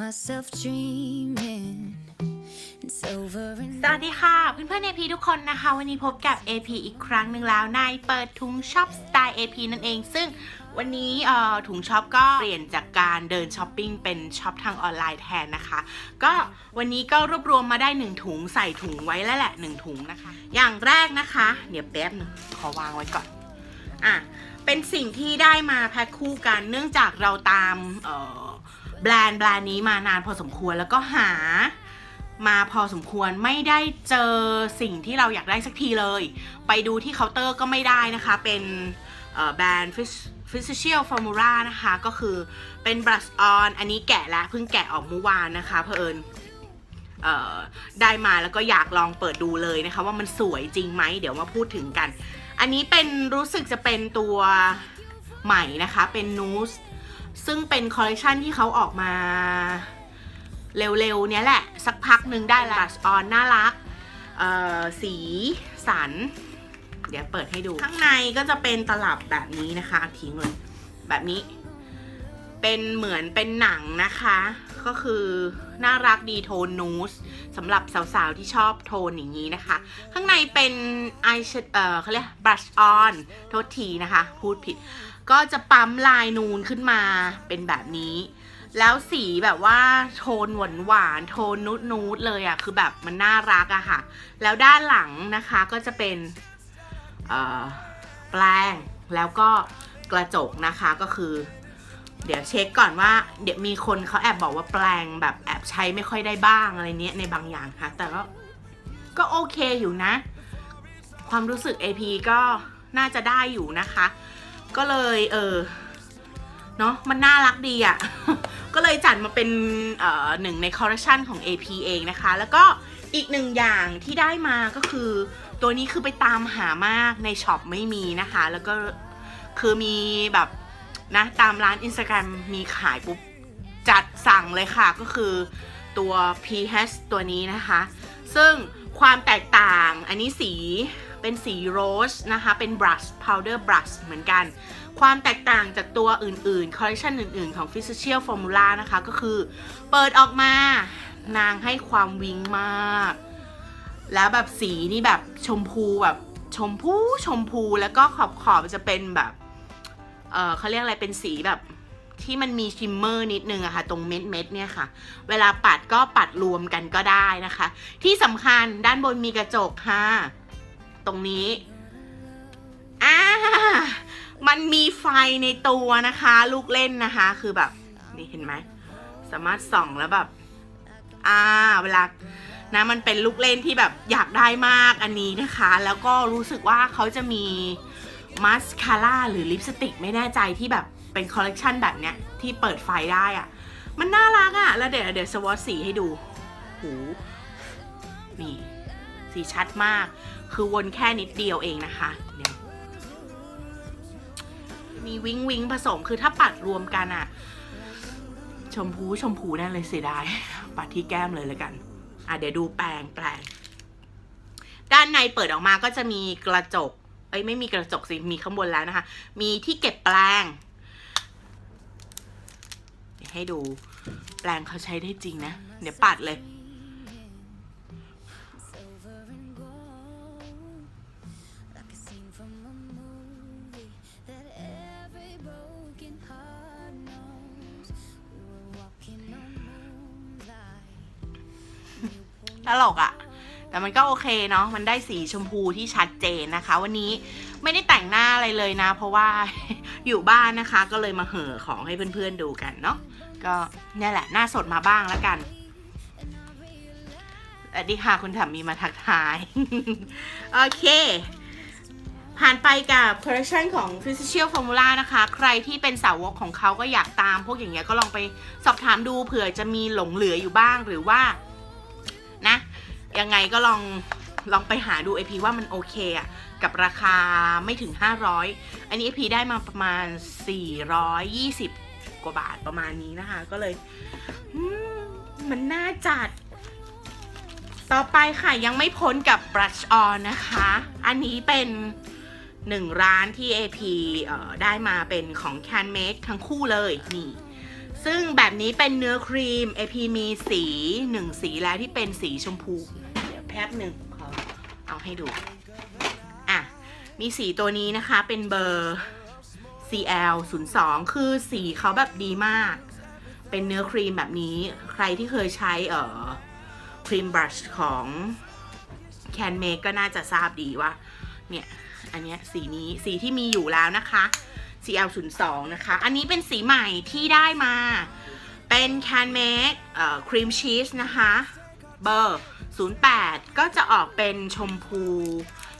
myself dreaming. สวัสดีค่ะ เพื่อนๆ AP ทุกคนนะคะ วันนี้พบกับ AP อีกครั้งหนึ่งแล้วในเปิดถุงช็อปสไตล์ AP นั่นเอง ซึ่งวันนี้ถุงช็อปก็เปลี่ยนจากการเดินช้อปปิ้งเป็นช็อปทางออนไลน์แทนนะคะ ก็วันนี้ก็รวบรวมมาได้ 1 ถุงใส่ถุงไว้แล้วแหละ 1 ถุงนะคะ อย่างแรกนะคะ เดี๋ยวแป๊บนึงขอวางไว้ก่อนอะเป็นสิ่งที่ได้มาแพ็คคู่กันเนื่องจากเราตามเอ่อ แบรนด์แบรนด์นี้มานานพอสมควรแล้วก็หามาพอสมควรไม่ได้เจอสิ่งที่เราอยากได้สักทีเลย ไปดูที่เคาน์เตอร์ก็ไม่ได้นะคะ เป็นแบรนด์ Physical Formula นะคะ ก็คือเป็น brush on อันนี้แกะแล้วเพิ่งแกะออกเมื่อวานนะคะเพอเอิญได้มาแล้วก็อยากลองเปิดดูเลยนะคะ ว่ามันสวยจริงไหมเดี๋ยวมาพูดถึงกัน อันนี้เป็นรู้สึกจะเป็นตัวใหม่นะคะ เป็นนูส ซึ่งเป็นคอลเลคชันที่เขาออกมาเร็วๆ เนี้ยแหละ สักพักหนึ่งได้ละบัชออนน่ารักเอ่อสีสัน เดี๋ยวเปิดให้ดู ข้างในก็จะเป็นตลับแบบนี้นะคะทิ้งเลยแบบนี้ เป็นเหมือนเป็นหนังนะคะ ก็คือน่ารักดีโทนนูสสำหรับสาวๆ ที่ชอบโทนอย่างนี้นะคะ ข้างในเป็นไอแชเออเขาเรียกบ r ัชออนโทษทีนะคะ พูดผิด ก็จะปั๊มลายนูนขึ้นมาเป็นแบบนี้ แล้วสีแบบว่าโทนหวานหวานโทนนูดนูดๆเลยอะ่ะคือแบบมันน่ารักอะค่ะ แล้วด้านหลังนะคะก็จะเป็นแปลงแล้วก็กระจกนะคะก็คือ เดี๋ยวเช็คก่อนว่า เดี๋ยวมีคนเขาแอบบอกว่าแปลงแบบแอบใช้ไม่ค่อยได้บ้างอะไรเนี้ยในบางอย่างค่ะ แต่ก็ก็โอเคอยู่นะ ความรู้สึก AP ก็น่าจะได้อยู่นะคะ ก็เลยเออเนาะมันน่ารักดีอะ่ะ ก็เลยจัดมาเป็นหนึ่งในคอลเลคชันของ AP เองนะคะ แล้วก็อีกหนึ่งอย่างที่ได้มาก็คือ ตัวนี้คือไปตามหามากในช็อปไม่มีนะคะ แล้วก็คือมีแบบนะตามร้าน Instagram มีขายปุ๊บ จัดสั่งเลยค่ะก็คือตัว PH ตัวนี้นะคะ ซึ่งความแตกต่างอันนี้สี เป็นสีโรสนะคะ เป็น brush powder brush เหมือนกัน ความแตกต่างจากตัวอื่นๆ คอลเลคชันอื่นๆ ของ Physical Formula นะคะ ก็คือเปิดออกมานางให้ความวิงมาก แล้วแบบสีนี่แบบชมพูแบบชมพูชมพูแล้วก็ขอบขอบๆจะเป็นแบบ เออเขาเรียกอะไรเป็นสีแบบที่มันมีชิมเมอร์นิดนึงอะค่ะ ตรงเม็ดเม็ดเนี่ยค่ะ เวลาปัดก็ปัดรวมกันก็ได้นะคะ ที่สำคัญด้านบนมีกระจกค่ะ รงนี้อ่ามันมีไฟในตัวนะคะ ลูกเล่นนะคะ คือแบบ นี่เห็นไหมสามารถส่องแล้วแบบ อ่า เวลานะมันเป็นลูกเล่นที่แบบอยากได้มากอันนี้นะคะ แล้วก็รู้สึกว่าเขาจะมีมาสคาร่าหรือลิปสติกไม่แน่ใจที่แบบเป็นคอลเลกชันแบบเนี้ยที่เปิดไฟได้อะมันน่ารักอะแล้วเดี๋ยวเดี๋ยวสวอตสีให้ดู หู นี่ สีชัดมาก คือวนแค่นิดเดียวเองนะคะเดี๋ยมีวิงวิงผสมคือถ้าปัดรวมกันอะชมพูชมพูแน่เลยเสียดาย ปัดที่แก้มเลยเลยกัน อะเดี๋ยวดูแปลงแปลงด้านในเปิดออกมาก็จะมีกระจก เอ้ยไม่มีกระจกสิ มีข้างบนแล้วนะคะ มีที่เก็บแปลง ให้ดูแปลงเขาใช้ได้จริงนะ เดี๋ยวปัดเลย ตลกอะแต่มันก็โอเคเนาะมันได้สีชมพูที่ชัดเจนนะคะ วันนี้ไม่ได้แต่งหน้าอะไรเลยนะ เพราะว่าอยู่บ้านนะคะ ก็เลยมาเห่อของให้เพื่อนๆดูกันเนาะก็เนี่ยแหละหน้าสดมาบ้างแล้วกันสวัสดีค่ะคุณถามมีมาทักทาย โอเค ผ่านไปกับคอลเลคชันของ Physical Formula นะคะ ใครที่เป็นสาวกของเขาก็อยากตาม พวกอย่างเงี้ยก็ลองไปสอบถามดูเผื่อจะมีหลงเหลืออยู่บ้างหรือว่า ยังไงก็ลองลองไปหาดู AP ว่ามันโอเคอะกับราคาไม่ถึง 500 อันนี้ AP ได้มาประมาณ 420 กว่าบาทประมาณนี้นะคะ ก็เลยมันน่าจัด ต่อไปค่ะยังไม่พ้นกับ brush on นะคะ อันนี้เป็นหนึ่งร้านที่ AP เอ่อได้มาเป็นของ Can Make ทั้งคู่เลยนี่ ซึ่งแบบนี้เป็นเนื้อครีม AP มีสีหนึ่งสีแล้วที่เป็นสีชมพู แป๊บหนึ่งขอเอาให้ดู อะ มีสีตัวนี้นะคะเป็นเบอร์ CL 0 2คือสีเขาแบบดีมาก เป็นเนื้อครีมแบบนี้ ใครที่เคยใช้เอ่อครีมบรัชของ Can Make ก็น่าจะทราบดีว่า เนี่ย อันเนี้ยสีนี้สีที่มีอยู่แล้วนะคะ CL 0 2นะคะ อันนี้เป็นสีใหม่ที่ได้มา เป็น Can Make เอ่อครีมชีสนะคะ เบอร์ 08 ก็จะออกเป็นชมพู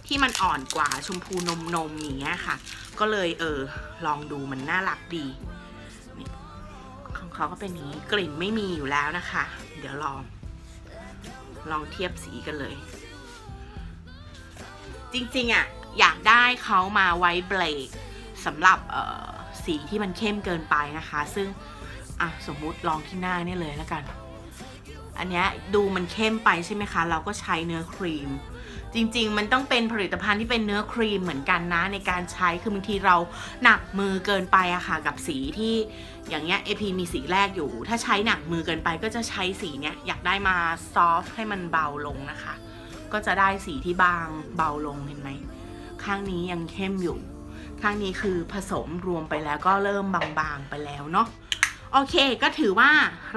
ที่มันอ่อนกว่าชมพูนมนมๆอย่างเงี้ยค่ะ ก็เลยเออลองดูมันน่ารักดีของเขาก็เป็นนี้กลิ่นไม่มีอยู่แล้วนะคะ เดี๋ยวลอง ลองเทียบสีกันเลย จริงๆอะอยากได้เขามาไว้เบรกสำหรับเออสีที่มันเข้มเกินไปนะคะ ซึ่งอะสมมุติลองที่หน้านี่เลยแล้วกัน อันเนี้ยดูมันเข้มไปใช่ไหมคะ เราก็ใช้เนื้อครีม จริงๆ มันต้องเป็นผลิตภัณฑ์ที่เป็นเนื้อครีมเหมือนกันนะ ในการใช้คือบางทีเราหนักมือเกินไปอะค่ะกับสีที่อย่างเงี้ย AP มีสีแรกอยู่ ถ้าใช้หนักมือเกินไปก็จะใช้สีเนี้ยอยากได้มาซอฟให้มันเบาลงนะคะ ก็จะได้สีที่บางเบาลงเห็นไหมข้างนี้ยังเข้มอยู่ ข้างนี้คือผสมรวมไปแล้วก็เริ่มบางๆไปแล้วเนาะ โอเคก็ถือว่า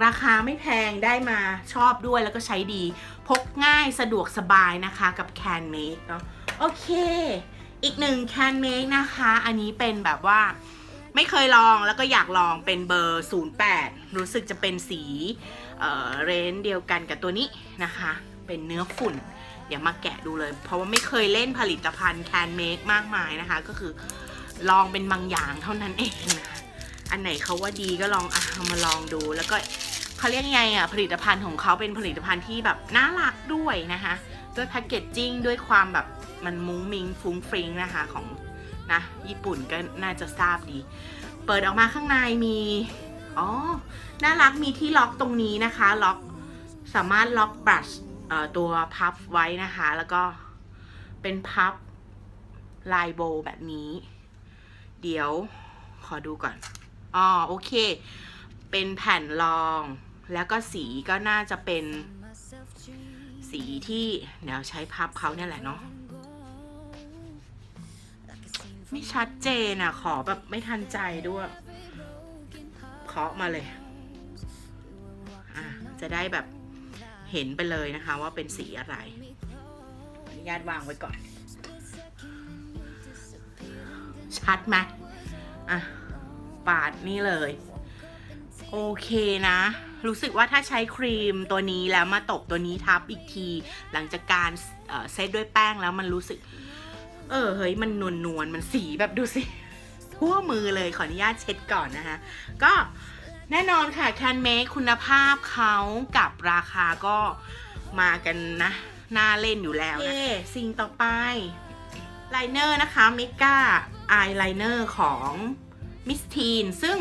ราคาไม่แพงได้มาชอบด้วยแล้วก็ใช้ดี พกง่ายสะดวกสบายนะคะกับ Can Make เนาะโอเค อีกหนึ่ง Can Make นะคะ อันนี้เป็นแบบว่าไม่เคยลองแล้วก็อยากลองเป็นเบอร์ 08 รู้สึกจะเป็นสีเเรนเดียวกันกับตัวนี้นะคะ เป็นเนื้อฝุ่น เดี๋ยวมาแกะดูเลย เพราะว่าไม่เคยเล่นผลิตภัณฑ์ Can Make มากมายนะคะ ก็คือลองเป็นบางอย่างเท่านั้นเองนะคะ อันไหนเขาว่าดีก็ลองอะมาลองดู แล้วก็เขาเรียกยังไงอะผลิตภัณฑ์ของเขาเป็นผลิตภัณฑ์ที่แบบน่ารักด้วยนะคะด้วยแพคเกจจิ้งด้วยความแบบมันมุ้งมิงฟุ้งฟริ้งนะคะของนะญี่ปุ่นก็น่าจะทราบดี เปิดออกมาข้างในมีอ๋อน่ารักมีที่ล็อกตรงนี้นะคะ ล็อกสามารถล็อกบรัชตัวพับไว้นะคะ แล้วก็เป็นพับลายโบว์แบบนี้ เดี๋ยวขอดูก่อน อ๋อโอเค เป็นแผ่นรอง แล้วก็สีก็น่าจะเป็นสีที่เดี๋ยวใช้พับเขาเนี่ยแหละเนาะไม่ชัดเจนอะขอแบบไม่ทันใจด้วยเคาะมาเลยอะจะได้แบบเห็นไปเลยนะคะว่าเป็นสีอะไรอนุญาตวางไว้ก่อน ชัดไหมอะ ปาดนี่เลย โอเคนะ รู้สึกว่าถ้าใช้ครีมตัวนี้แล้วมาตบตัวนี้ทับอีกที หลังจากการเอ่อเซตด้วยแป้งแล้วมันรู้สึก เออเฮ้ยมันนวลนวลๆมันสีแบบดูสิ ทั่วมือเลยขออนุญาตเช็ดก่อนนะคะ ก็แน่นอนค่ะ Can Make คุณภาพเขากับราคาก็มากันนะน่าเล่นอยู่แล้วนะสิ่งต่อไปไลเนอร์นะคะเมกาอายไลเนอร์ของ มิสทีนซึ่ง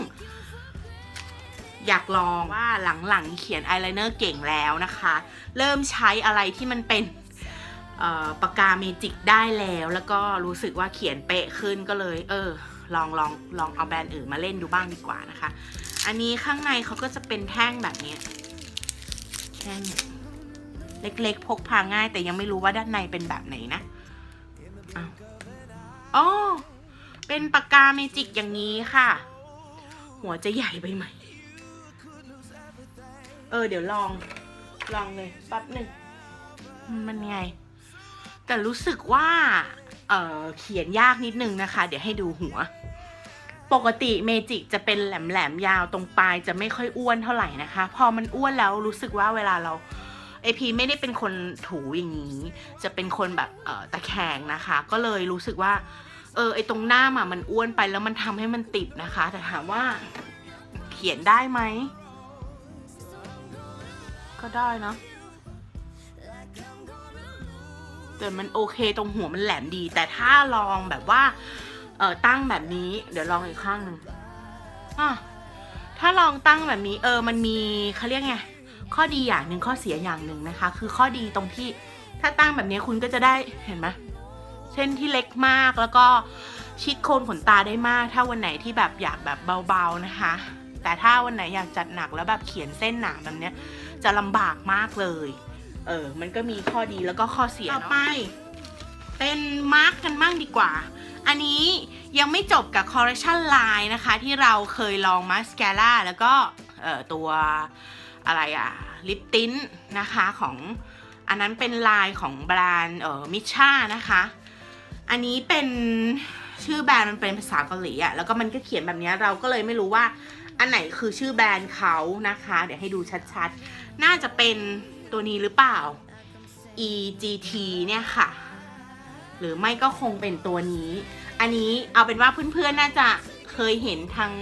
อยากลองว่าหลังๆเขียนอายไลเนอร์เก่งแล้วนะคะ เริ่มใช้อะไรที่มันเป็นปากกาเมจิกได้แล้ว แล้วก็รู้สึกว่าเขียนเป๊ะขึ้นก็เลย เออ ลองลองลองเอาแบรนด์อื่นมาเล่นดูบ้างดีกว่านะคะ อันนี้ข้างในเขาก็จะเป็นแท่งแบบนี้แท่งเล็กๆ พกพาง่าย แต่ยังไม่รู้ว่าด้านในเป็นแบบไหนนะอ้าวอ๋อ เป็นปากกาเมจิกอย่างนี้ค่ะ หัวจะใหญ่ไปไหม เออ เดี๋ยวลอง ลองเลยแป๊บหนึ่ง มันไง แต่รู้สึกว่า เออเขียนยากนิดนึงนะคะ เดี๋ยวให้ดูหัว ปกติเมจิกจะเป็นแหลมๆยาวตรงปลายจะไม่ค่อยอ้วนเท่าไหร่นะคะ พอมันอ้วนแล้วรู้สึกว่าเวลาเราไอพีไม่ได้เป็นคนถูอย่างนี้ จะเป็นคนแบบเออตะแคงนะคะ ก็เลยรู้สึกว่า เออไอตรงหน้าอะมันอ้วนไปแล้วมันทำให้มันติดนะคะ แต่ถามว่าเขียนได้ไหม ก็ได้เนะแต่มันโอเคตรงหัวมันแหลมดี แต่ถ้าลองแบบว่า เออตั้งแบบนี้ เดี๋ยวลองอีกข้างหนึ่งอะถ้าลองตั้งแบบนี้ เออ มันมีเขาเรียกไงข้อดีอย่างหนึ่งข้อเสียอย่างหนึ่งนะคะ คือข้อดีตรงที่ถ้าตั้งแบบนี้คุณก็จะได้เห็นไหม เส้นที่เล็กมากแล้วก็ชิดโคนขนตาได้มาก ถ้าวันไหนที่แบบอยากแบบเบาๆนะคะ แต่ถ้าวันไหนอยากจัดหนักแล้วแบบเขียนเส้นหนาแบบเนี้ย จะลำบากมากเลย เออ มันก็มีข้อดีแล้วก็ข้อเสียต่อไป เป็นมาร์กกันบ้างดีกว่า อันนี้ยังไม่จบกับคอร์เรคชั่นไลน์นะคะ ที่เราเคยลองมาสแ a ร่าแล้วก็เออตัวอะไรอะลิปติ้นนะคะของอันนั้นเป็นลายของแบรนด์เออมิช่านะคะ อันนี้เป็นชื่อแบรนด์มันเป็นภาษาเกาหลีอะแล้วก็มันก็เขียนแบบนี้เราก็เลยไม่รู้ว่าอันไหนคือชื่อแบรนด์เขานะคะ เดี๋ยวให้ดูชัดๆ น่าจะเป็นตัวนี้หรือเปล่า EGT เนี่ยค่ะ หรือไม่ก็คงเป็นตัวนี้ อันนี้เอาเป็นว่าเพื่อนๆ น่าจะเคยเห็นทาง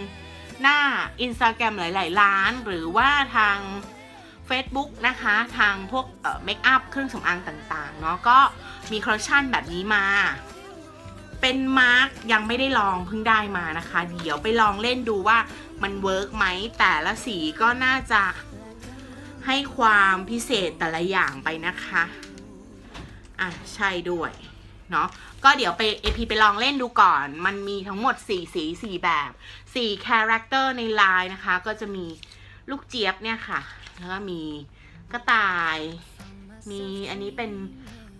หน้า Instagram หลายๆ ร้าน หรือว่าทาง Facebook นะคะ ทางพวกเมคอัพเครื่องสำอางต่างๆ เนาะก็มีคอลเลคชันแบบนี้มา เป็นมาร์กยังไม่ได้ลองเพิ่งได้มานะคะ เดี๋ยวไปลองเล่นดูว่ามันเวิร์กไหมแต่ละสีก็น่าจะให้ความพิเศษแต่ละอย่างไปนะคะอะใช่ด้วยเนาะก็เดี๋ยวไป AP ไปลองเล่นดูก่อน มันมีทั้งหมด 4 สี 4 แบบ4คาแรคเตอร์ในลายนะคะ ก็จะมีลูกเจี๊ยบเนี่ยค่ะ แล้วก็มีกระต่าย มีอันนี้เป็น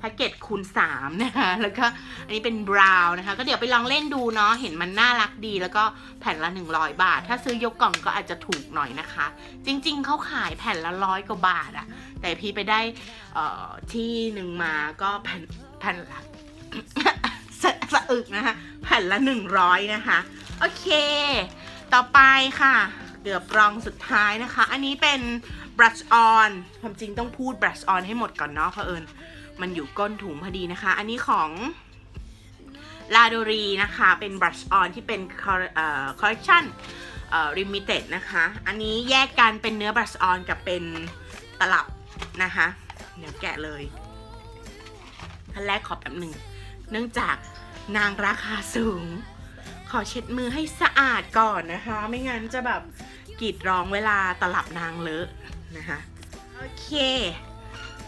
แพ็กเกจคูณ3นะคะ แล้วก็อันนี้เป็นบราวน์นะคะ ก็เดี๋ยวไปลองเล่นดูเนาะ เห็นมันน่ารักดี แล้วก็แผ่นละ 100 บาท ถ้าซื้อยกกล่องก็อาจจะถูกหน่อยนะคะ จริงๆ เขาขายแผ่นละร้อยกว่าบาทอะแต่พี่ไปได้เอ่อที่หนึ่งมาก็แผ่นแผ่นละสะสะอึกนะคะ แผ่นละ 100 นะคะ โอเค ต่อไปค่ะ เกือบรองสุดท้ายนะคะ อันนี้เป็น brush on ความจริงต้องพูด brush on ให้หมดก่อนเนาะเพราเอิญ มันอยู่ก้นถุงพอดีนะคะ อันนี้ของลาโดรีนะคะ เป็น brush on ที่เป็น col- เอ่อ collection เอ่อ limited นะคะ อันนี้แยกกันเป็นเนื้อ brush on กับเป็นตลับนะคะ เดี๋ยวแกะเลยอันแรกขอแบบหนึ่ง เนื่องจากนางราคาสูง ขอเช็ดมือให้สะอาดก่อนนะคะ ไม่งั้นจะแบบกรีดร้องเวลาตลับนางเลอะนะคะ โอเค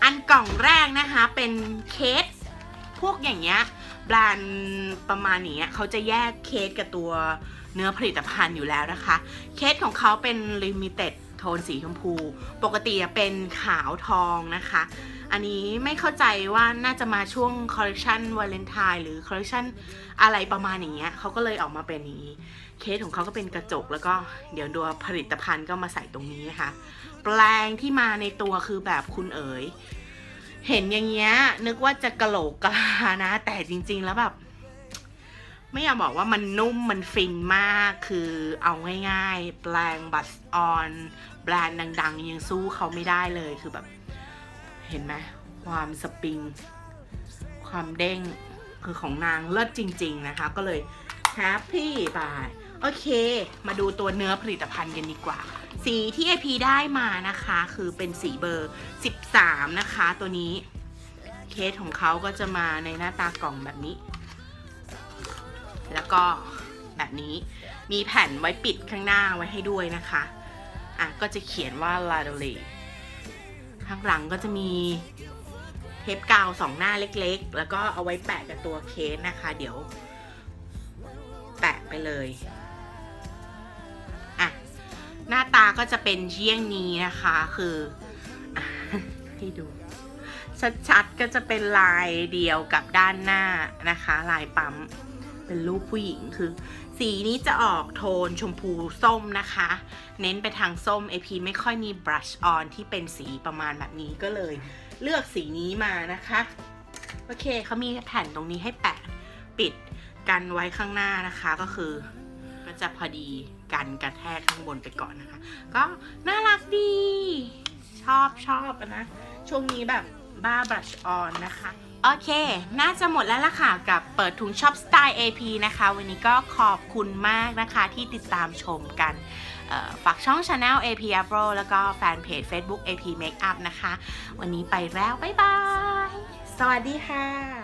อันกล่องแรกนะคะเป็นเคสพวกอย่างเงี้ยแบรนด์ประมาณนี้เขาจะแยกเคสกับตัวเนื้อผลิตภัณฑ์อยู่แล้วนะคะ เคสของเขาเป็นลิมิเต็ดโทนสีชมพู ปกติจะเป็นขาวทองนะคะ อันนี้ไม่เข้าใจว่าน่าจะมาช่วงคอลเลคชันวาเลนไทน์หรือคอลเลคชันอะไรประมาณอย่างเงี้ยเขาก็เลยออกมาเป็นอย่างนี้ เคสของเขาก็เป็นกระจกแล้วก็เดี๋ยวตัวผลิตภัณฑ์ก็มาใส่ตรงนี้นะคะ แปลงที่มาในตัวคือแบบคุณเอ๋ย เห็นอย่างเงี้ยนึกว่าจะกะโหลกกะลานะ แต่จริง ๆ แล้วแบบ ไม่อยากบอกว่ามันนุ่มมันฟินมากคือเอาง่ายๆ แปลงบัสออนแบรนด์ดัง ๆ ยังสู้เขาไม่ได้เลยคือแบบ เห็นไหมความสปริง ความเด้งคือของนางเลิศจริง ๆ นะคะ ก็เลยแฮปปี้ไปโอเค มาดูตัวเนื้อผลิตภัณฑ์กันดีกว่า สีที่ AP ได้มานะคะ คือเป็นสีเบอร์ 13 นะคะ ตัวนี้เคสของเขาก็จะมาในหน้าตากล่องแบบนี้ แล้วก็แบบนี้มีแผ่นไว้ปิดข้างหน้าไว้ให้ด้วยนะคะ อะ ก็จะเขียนว่า l a d o l e ข้างหลังก็จะมีเทปกาวสองหน้าเล็กๆ แล้วก็เอาไว้แปะกับตัวเคสนะคะ เดี๋ยว แปะไปเลย ก็จะเป็นเยี่ยงนี้นะคะ คือให้ดู ชัดๆก็จะเป็นลายเดียวกับด้านหน้านะคะ ลายปั๊มเป็นรูปผู้หญิงคือ สีนี้จะออกโทนชมพูส้มนะคะ เน้นไปทางส้ม AP ไม่ค่อยมี brush on ที่เป็นสีประมาณแบบนี้ก็เลย เลือกสีนี้มานะคะ โอเคเขามีแผ่นตรงนี้ให้แปะปิดกันไว้ข้างหน้านะคะก็คือ็จะพอดีกันกระแทกข้างบนไปก่อนนะคะ ก็น่ารักดี ชอบชอบนะ ช่วงนี้แบบบ้า brush on นะคะโอเค น่าจะหมดแล้วล่ะค่ะกับเปิดถุงช็อปสไตล์ AP นะคะ วันนี้ก็ขอบคุณมากนะคะที่ติดตามชมกันฝากช่อง Channel AP Afro แล้วก็แฟนเพจ Facebook AP Makeup นะคะ วันนี้ไปแล้ว บ๊ายบาย สวัสดีค่ะ